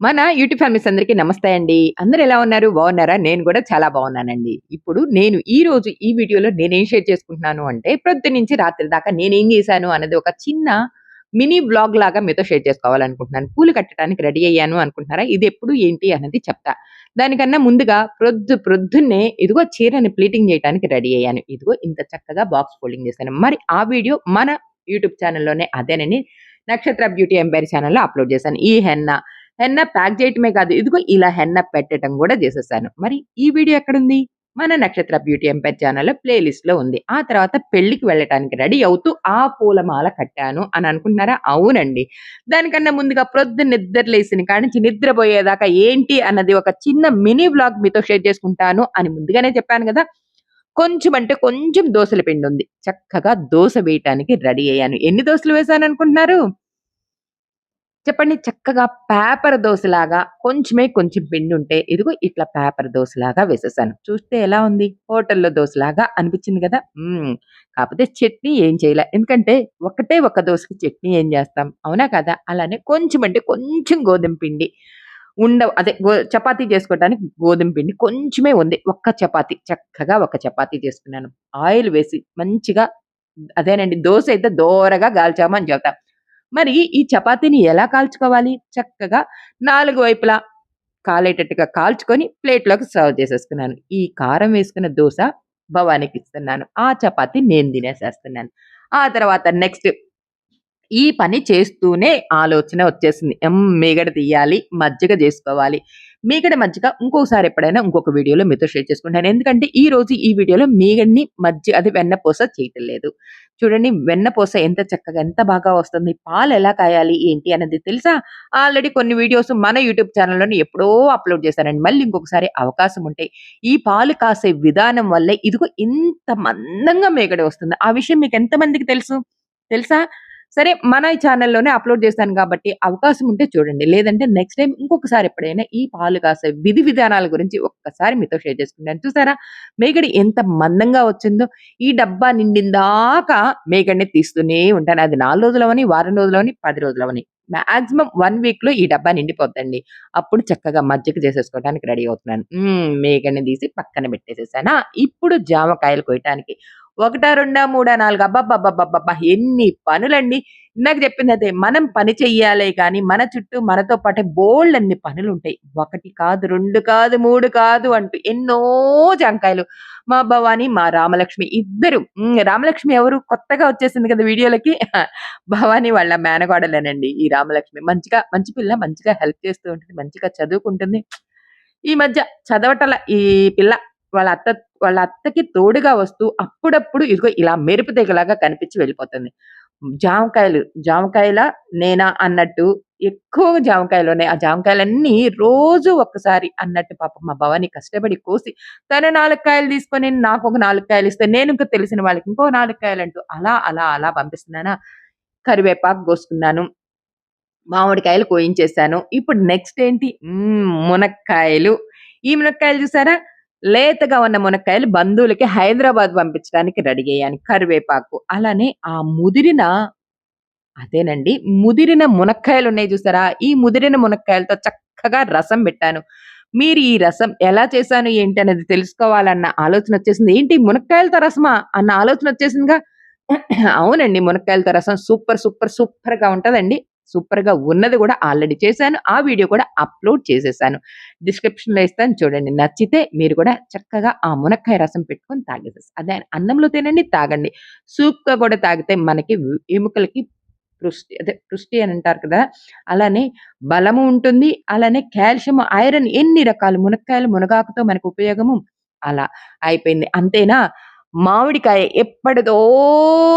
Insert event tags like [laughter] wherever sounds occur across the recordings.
మన YouTube families అందరికీ నమస్తే అండి. అందరు ఎలా ఉన్నారు? బాగున్నారా? నేను కూడా చాలా బాగున్నానండి. ఇప్పుడు నేను ఈ రోజు ఈ వీడియోలో నేనేం షేర్ చేసుకుంటున్నాను అంటే, ప్రొద్దు నుంచి రాత్రి దాకా నేనేం చేశాను అనేది ఒక చిన్న మినీ బ్లాగ్ లాగా మీతో షేర్ చేసుకోవాలనుకుంటున్నాను. పూలు కట్టడానికి రెడీ అయ్యాను అనుకుంటున్నారా? ఇది ఎప్పుడు ఏంటి అనేది చెప్తా. దానికన్నా ముందుగా ప్రొద్దు ప్రొద్దున్నే ఇదిగో చీరని ప్లీటింగ్ చేయడానికి రెడీ అయ్యాను. ఇదిగో ఇంత చక్కగా బాక్స్ ఫోల్డింగ్ చేశాను. మరి ఆ వీడియో మన యూట్యూబ్ ఛానల్‌లోనే అదేనని నక్షత్ర బ్యూటీ ఎంపైర్ ఛానల్‌లో అప్‌లోడ్ చేశాను. ఈ హెన్నా హెన్న ప్యాక్ చేయటమే కాదు, ఇదిగో ఇలా హెన్న పెట్టటం కూడా చేసేసాను. మరి ఈ వీడియో ఎక్కడుంది? మన నక్షత్ర బ్యూటీ ఎంపైర్ ఛానల్‌లో ప్లే లిస్ట్‌లో ఉంది. ఆ తర్వాత పెళ్ళికి వెళ్ళటానికి రెడీ అవుతూ ఆ పూలమాల కట్టాను అని అనుకుంటున్నారా? అవునండి. దానికన్నా ముందుగా ప్రొద్దు నిద్ర లేసిన కాడ నుంచి నిద్రపోయేదాకా ఏంటి అన్నది ఒక చిన్న మినీ బ్లాగ్ మీతో షేర్ చేసుకుంటాను అని ముందుగానే చెప్పాను కదా కొంచెం అంటే కొంచెం దోసల ఉంది చక్కగా దోస వేయటానికి రెడీ అయ్యాను. ఎన్ని దోసలు వేశాననుకుంటున్నారు? చెప్పండి. చక్కగా పేపర్ దోశలాగా కొంచెమే కొంచెం పిండి ఉంటే ఇదిగో ఇట్లా పేపర్ దోశలాగా వేసేసాను. చూస్తే ఎలా ఉంది? హోటల్‌లో దోశలాగా అనిపించింది కదా కాకపోతే చట్నీ ఏం చేయలే. ఎందుకంటే ఒకటే ఒక దోశకి చట్నీ ఏం చేస్తాం? అవునా కదా! అలానే కొంచెం అంటే కొంచెం గోధుమ పిండి ఉండ అదే గో చపాతీ చేసుకోవడానికి గోధుమ పిండి కొంచెమే ఉంది. ఒక్క చపాతీ చక్కగా ఒక చపాతీ చేసుకున్నాను. ఆయిల్ వేసి మంచిగా అదేనండి దోశ అయితే దోరగా గాల్చామని అని మరి ఈ చపాతీని ఎలా కాల్చుకోవాలి? చక్కగా నాలుగు వైపులా కాలేటట్టుగా కాల్చుకొని ప్లేట్‌లోకి సర్వ్ చేసేసుకున్నాను. ఈ కారం వేసుకున్న దోశ భవానికి ఇస్తున్నాను ఆ చపాతీ నేను తినేసేస్తున్నాను. ఆ తర్వాత నెక్స్ట్ ఈ పని చేస్తూనే ఆలోచన వచ్చేసింది. ఎం మీగడ తీయాలి, మజ్జిగ చేసుకోవాలి మీగడ మజ్జిగ ఇంకోసారి ఎప్పుడైనా ఇంకొక వీడియోలో మీతో షేర్ చేసుకుంటాను. ఎందుకంటే ఈ రోజు ఈ వీడియోలో మీగడని మధ్య అది వెన్నపూస చేయటం లేదు. చూడండి వెన్నపూస ఎంత చక్కగా ఎంత బాగా వస్తుంది. పాలు ఎలా కాయాలి ఏంటి అనేది తెలుసా? ఆల్రెడీ కొన్ని వీడియోస్ మన యూట్యూబ్ ఛానల్‌లోనే ఎప్పుడో అప్‌లోడ్ చేశానండి. మళ్ళీ ఇంకొకసారి అవకాశం ఉంటే ఈ పాలు కాసే విధానం వల్లే ఇదిగో ఇంత మందంగా మీగడ వస్తుంది. ఆ విషయం మీకు ఎంతమందికి తెలుసు? తెలుసా? సరే మన ఛానల్‌లోనే అప్‌లోడ్ చేస్తాను కాబట్టి అవకాశం ఉంటే చూడండి. లేదంటే నెక్స్ట్ టైం ఇంకొకసారి ఎప్పుడైనా ఈ పాలు కాసే విధి విధానాల గురించి ఒక్కసారి మీతో షేర్ చేసుకుంటాను. చూసారా? మేకడి ఎంత మందంగా వచ్చిందో. ఈ డబ్బా నిండిందాకా మేకడిని తీస్తూనే ఉంటాను. అది నాలుగు రోజులవని, వారం రోజులవని, పది రోజులవని. మాక్సిమం వన్ వీక్‌లో ఈ డబ్బా నిండిపోద్దండి. అప్పుడు చక్కగా మజ్జిగ చేసేసుకోవడానికి రెడీ అవుతున్నాను. మేకడిని తీసి పక్కన పెట్టేసేసానా? ఇప్పుడు జామకాయలు కొయ్యటానికి ఒకటా, రెండా, మూడా, నాలుగు అబ్బాబ్బాబ్బాబ్బా ఎన్ని పనులండి. ఇందాక చెప్పింది అదే. మనం పని చెయ్యాలే కానీ మన చుట్టూ మనతో పాటే బోలెడన్ని పనులుంటాయి. 1 కాదు, రెండు కాదు, మూడు కాదు అంటూ ఎన్నో జాంకాయలు. మా భవాని, మా రామలక్ష్మి ఇద్దరు రామలక్ష్మి ఎవరు? కొత్తగా వచ్చేసింది కదా వీడియోలకి. [laughs] భవాని వాళ్ళ మేనగాడలేనండి ఈ రామలక్ష్మి. మంచిగా మంచి పిల్ల. మంచిగా హెల్ప్ చేస్తూ ఉంటుంది. మంచిగా చదువుకుంటుంది. ఈ మధ్య చదవటల ఈ పిల్ల. వాళ్ళ అత్త వాళ్ళ అత్తకి తోడుగా వస్తూ అప్పుడప్పుడు ఇదిగో ఇలా మెరుపు తెగలాగా కనిపించి వెళ్ళిపోతుంది. జామకాయలు, జామకాయల నేనా అన్నట్టు ఎక్కువగా జామకాయలున్నాయి. ఆ జామకాయలన్నీ రోజు ఒక్కసారి అన్నట్టు పాపం మా భవాని కష్టపడి కోసి తను నాలుగు కాయలు తీసుకొని నాకు ఒక నాలుగు కాయలు ఇస్తే నేను ఇంకా తెలిసిన వాళ్ళకి ఇంకో నాలుక కాయలు అంటూ అలా అలా అలా పంపిస్తున్నానా. కరివేపాకు కోసుకున్నాను. మామిడికాయలు కోయించేసాను. ఇప్పుడు నెక్స్ట్ ఏంటి? మునక్కాయలు. ఈ మునక్కాయలు చూసారా? లేతగా ఉన్న మునక్కాయలు బంధువులకి హైదరాబాద్ పంపించడానికి రెడీ అయ్యాను. కరివేపాకు. అలానే ఆ ముదిరిన అదేనండి. ముదిరిన మునక్కాయలు ఉన్నాయి చూసారా? ఈ ముదిరిన మునక్కాయలతో చక్కగా రసం పెట్టాను. మీరు ఈ రసం ఎలా చేశాను ఏంటి అనేది తెలుసుకోవాలన్న ఆలోచన వచ్చేసింది. ఏంటి మునక్కాయలతో రసమా? అన్న ఆలోచన వచ్చేసిందిగా. అవునండి. మునక్కాయలతో రసం సూపర్, సూపర్, సూపర్‌గా ఉంటుందండి సూపర్‌గా ఉన్నది కూడా ఆల్రెడీ చేశాను. ఆ వీడియో కూడా అప్‌లోడ్ చేసేసాను. డిస్క్రిప్షన్‌లో ఇస్తాను చూడండి. నచ్చితే మీరు కూడా చక్కగా ఆ మునక్కాయ రసం పెట్టుకొని తాగేసేసి అదే అన్నంలో తినండి, తాగండి. సూప్‌గా కూడా తాగితే మనకి ఎముకలకి పృష్టి అదే పృష్టి అని అంటారు కదా! అలానే బలము ఉంటుంది. అలానే కాల్షియం, ఐరన్ ఎన్ని రకాలు మునక్కాయలు, మునగాకుతో మనకు ఉపయోగము అలా అయిపోయింది. అంతేనా? మామిడికాయ ఎప్పటిదో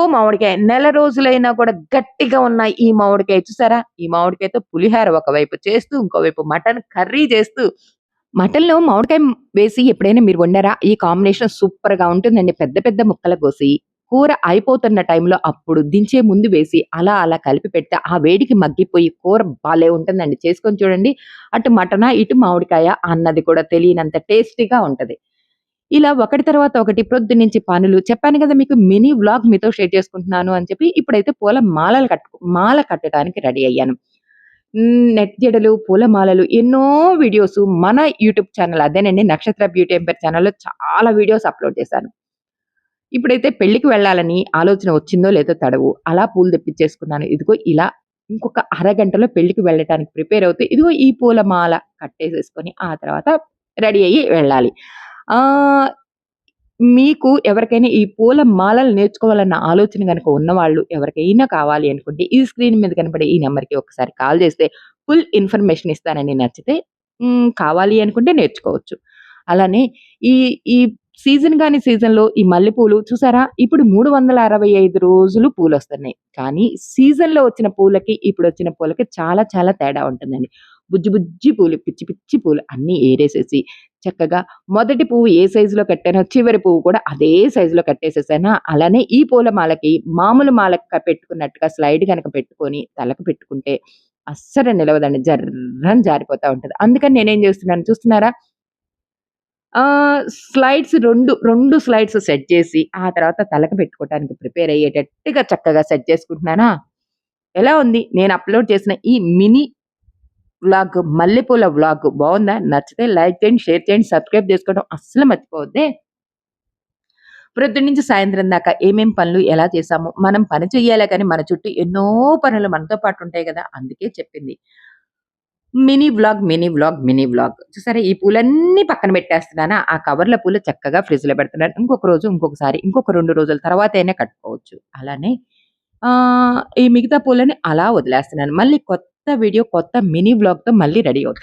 మామిడికాయ. నెల రోజులైనా కూడా గట్టిగా ఉన్న ఈ మామిడికాయ చూసారా? ఈ మామిడికాయతో పులిహోర ఒకవైపు చేస్తూ, ఇంకోవైపు మటన్ కర్రీ చేస్తూ మటన్‌లో మామిడికాయ వేసి ఎప్పుడైనా మీరు వండారా? ఈ కాంబినేషన్ సూపర్‌గా ఉంటుందండి. పెద్ద పెద్ద ముక్కలు కోసి కూర అయిపోతున్న టైంలో అప్పుడు దించే ముందు వేసి అలా అలా కలిపి పెడితే ఆ వేడికి మగ్గిపోయి కూర బాలే ఉంటుందండి. చేసుకొని చూడండి. అటు మటనా, ఇటు మామిడికాయ అన్నది కూడా తెలియనంత టేస్టీగా ఉంటది. ఇలా ఒకటి తర్వాత ఒకటి ప్రొద్దున్నుంచి పనులు చెప్పాను కదా మీకు మినీ వ్లాగ్ మీతో షేర్ చేసుకుంటున్నాను అని చెప్పి. ఇప్పుడైతే పూల మాలలు కట్టు మాల కట్టడానికి రెడీ అయ్యాను. నెట్ జడలు, పూలమాలలు ఎన్నో వీడియోస్ మన యూట్యూబ్ ఛానల్ అదేనండి 'నక్షత్ర బ్యూటీ ఎంపైర్' ఛానల్‌లో చాలా వీడియోస్ అప్‌లోడ్ చేశాను. ఇప్పుడైతే పెళ్ళికి వెళ్ళాలని ఆలోచన వచ్చిందో లేదో తడవు. అలా పూలు తెప్పించేసుకున్నాను. ఇదిగో ఇలా ఇంకొక అరగంటలో పెళ్ళికి వెళ్ళటానికి ప్రిపేర్ అవుతూ ఇదిగో ఈ పూలమాల కట్టేసేసుకొని ఆ తర్వాత రెడీ అయ్యి వెళ్ళాలి. మీకు ఎవరికైనా ఈ పూల మాలలు నేర్చుకోవాలన్న ఆలోచన కనుక ఉన్నవాళ్ళు ఎవరికైనా కావాలి అనుకుంటే ఈ స్క్రీన్ మీద కనపడే ఈ నెంబర్కి ఒకసారి కాల్ చేస్తే ఫుల్ ఇన్ఫర్మేషన్ ఇస్తానని నచ్చితే. కావాలి అనుకుంటే నేర్చుకోవచ్చు. అలానే ఈ ఈ సీజన్ కానీ సీజన్‌లో ఈ మల్లెపూలు చూసారా? ఇప్పుడు 365 రోజులు పూలు వస్తున్నాయి కానీ సీజన్‌లో వచ్చిన పూలకి, ఇప్పుడు వచ్చిన పూలకి చాలా చాలా తేడా ఉంటుందండి. బుజ్జి బుజ్జి పూలు, పిచ్చి పిచ్చి పూలు అన్నీ ఏరేసేసి చక్కగా మొదటి పువ్వు ఏ సైజులో కట్టానో చివరి పువ్వు కూడా అదే సైజులో కట్టేసేసాను అలానే ఈ పూల మాలకి మామూలు మాలకి పెట్టుకున్నట్టుగా స్లైడ్ కనుక పెట్టుకొని తలకు పెట్టుకుంటే అస్సలు నిలవదండి. జర్రం జారిపోతా ఉంటుంది అందుకని నేనేం చేస్తున్నాను చూస్తున్నారా? స్లైడ్స్ 2, 2 స్లైడ్స్ సెట్ చేసి ఆ తర్వాత తలకు పెట్టుకోవటానికి ప్రిపేర్ అయ్యేటట్టుగా చక్కగా సెట్ చేసుకుంటున్నానా? ఎలా ఉంది? నేను అప్‌లోడ్ చేసిన ఈ మినీ వ్లాగ్ మల్లెపూల వ్లాగ్ బాగుందా నచ్చితే లైక్ చేయండి, షేర్ చేయండి, సబ్స్క్రైబ్ చేసుకోవడం అస్సలు మర్చిపోవద్దే. ప్రొద్దున్నుంచి సాయంత్రం దాకా ఏమేం పనులు ఎలా చేసాము మనం పని చెయ్యాలే కానీ మన చుట్టూ ఎన్నో పనులు మనతో పాటు ఉంటాయి కదా అందుకే చెప్పింది. Mini vlog, mini vlog, mini vlog. చూసారా? ఈ పూలన్నీ పక్కన పెట్టేస్తున్నానా? ఆ కవర్ల పూలు చక్కగా ఫ్రిడ్జ్‌లో పెడుతున్నాను. ఇంకొక రోజు, ఇంకొకసారి, ఇంకొక రెండు రోజుల తర్వాత అయినా కట్టుకోవచ్చు. అలానే ఈ మిగతా పూలని అలా వదిలేస్తున్నాను. మళ్ళీ కొత్త వీడియో, కొత్త మినీ వ్లాగ్‌తో మళ్ళీ రెడీ అవుతాను.